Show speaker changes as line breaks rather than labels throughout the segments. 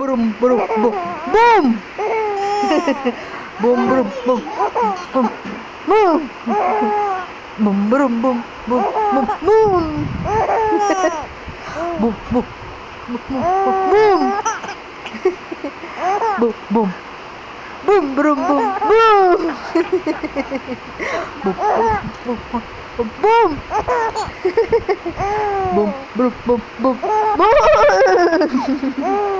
Boom, boom, boom, boom! boom, boom, boom, boom, boom! Boom, boom, boom, boom, boom, boom! Boom, boom, boom, boom, boom! Boom, boom! Boom, boom, boom, boom! Boom, boom, boom, boom, boom! Boom, boom, boom, boom, boom!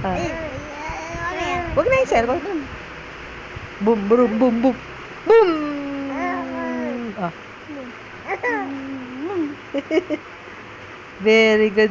Ah, Huwag na yung cellphone. Boom, boom, boom, boom. Boom! Ah. Very good